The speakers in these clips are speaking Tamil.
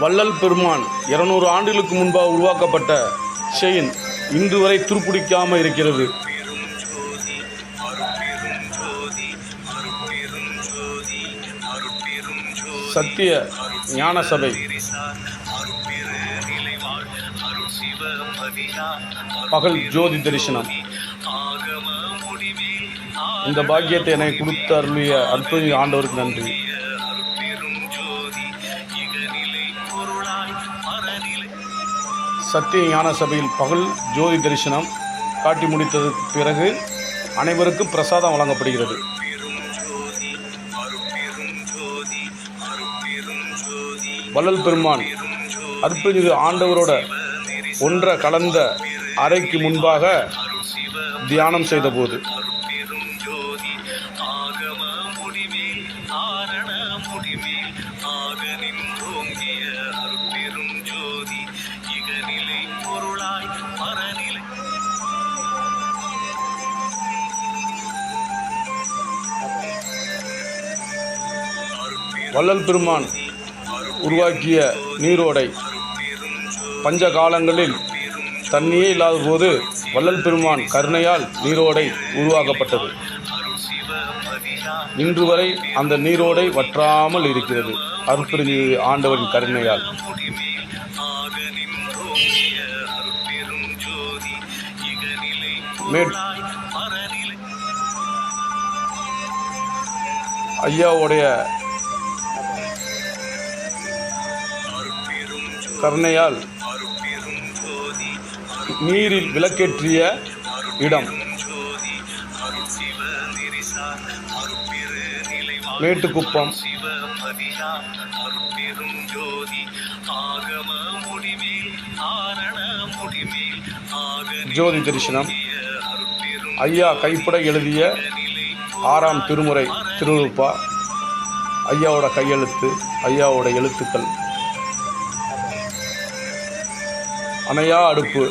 வள்ளல் பெருமான் இருநூறு ஆண்டுகளுக்கு முன்பாக உருவாக்கப்பட்ட செயின் இன்று வரை துருப்பிடிக்காமல் இருக்கிறது. சத்திய ஞான சபை. பகல் ஜோதி தரிசனம். இந்த பாக்கியத்தை எனக்கு கொடுத்து அருளிய அற்புத ஆண்டவருக்கு நன்றி. சத்திய ஞான சபையில் பகல் ஜோதி தரிசனம் காட்டி முடித்ததற்கு பிறகு அனைவருக்கும் பிரசாதம் வழங்கப்படுகிறது. வள்ளல் பெருமான் அற்புத ஆண்டவரோட ஒன்றை கலந்த அறைக்கு முன்பாக தியானம் செய்தபோது வள்ளல் பெருமான் உருவாக்கிய நீரோடை. பஞ்ச காலங்களில் தண்ணியே இல்லாத போது வள்ளல் பெருமான் கருணையால் நீரோடை உருவாக்கப்பட்டது. இன்று வரை அந்த நீரோடை வற்றாமல் இருக்கிறது. அருட்பெருஞ்சி ஆண்டவரின் கருணையால். ஐயாவுடைய கருணையால் நீரில் விளக்கேற்றிய இடம். மேட்டுக்குப்பம். ஜோதி தரிசனம். ஐயா கைப்பட எழுதிய ஆறாம் திருமுறை திருவிழுப்பா ஐயாவோட கையெழுத்து ஐயாவோட எழுத்துக்கள். அணையா அடுப்பு.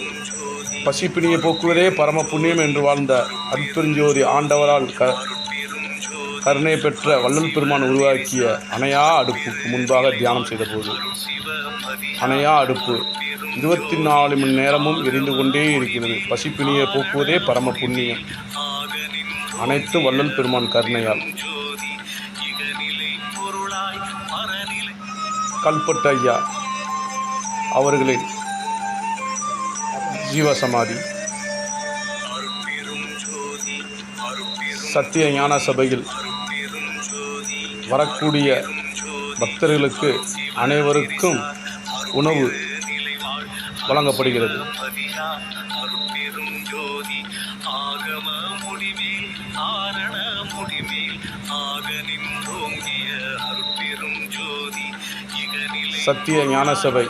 பசிப்பிணியை போக்குவதே பரம புண்ணியம் என்று வாழ்ந்த அருட்பெருஞ்சோதி ஆண்டவரால் க கருணை பெற்ற வள்ளல் பெருமான் உருவாக்கிய அணையா அடுப்புக்கு முன்பாக தியானம் செய்தபோது அணையா அடுப்பு இருபத்தி நாலு மணி நேரமும் எரிந்து கொண்டே இருக்கிறது. பசிப்பிணியை போக்குவதே பரம புண்ணியம் அனைத்து வள்ளல் பெருமான் கருணையால். கல்பட்டு ஐயா அவர்களின் ஜீவசமாதி சத்திய ஞான சபையில் வரக்கூடிய பக்தர்களுக்கு அனைவருக்கும் உணவு வழங்கப்படுகிறது. சத்திய ஞான சபை.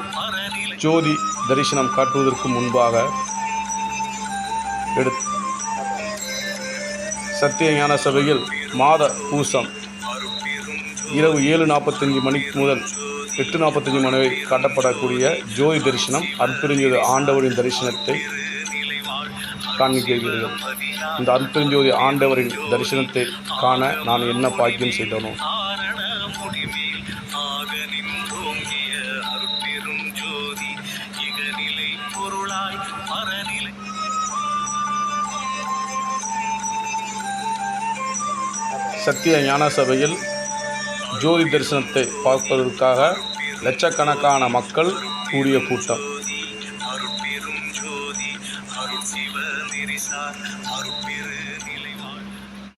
ஜோதி தரிசனம் காட்டுவதற்கு முன்பாக எடு சத்திய ஞான சபையில் மாத பூசம். இரவு ஏழு நாற்பத்தஞ்சு மணிக்கு முதல் எட்டு நாற்பத்தஞ்சு மணி வரை காட்டப்படக்கூடிய ஜோதி தரிசனம் அற்புதஞ்சோதி ஆண்டவரின் தரிசனத்தை காண்பிக்கிறீர்கள். இந்த அற்புதஞ்சோதி ஆண்டவரின் தரிசனத்தை காண நான் என்ன பாக்கியம் செய்தனோ? சத்திய ஞான சபையில் ஜோதி தரிசனத்தை பார்ப்பதற்காக லட்சக்கணக்கான மக்கள் கூடிய கூட்டம்.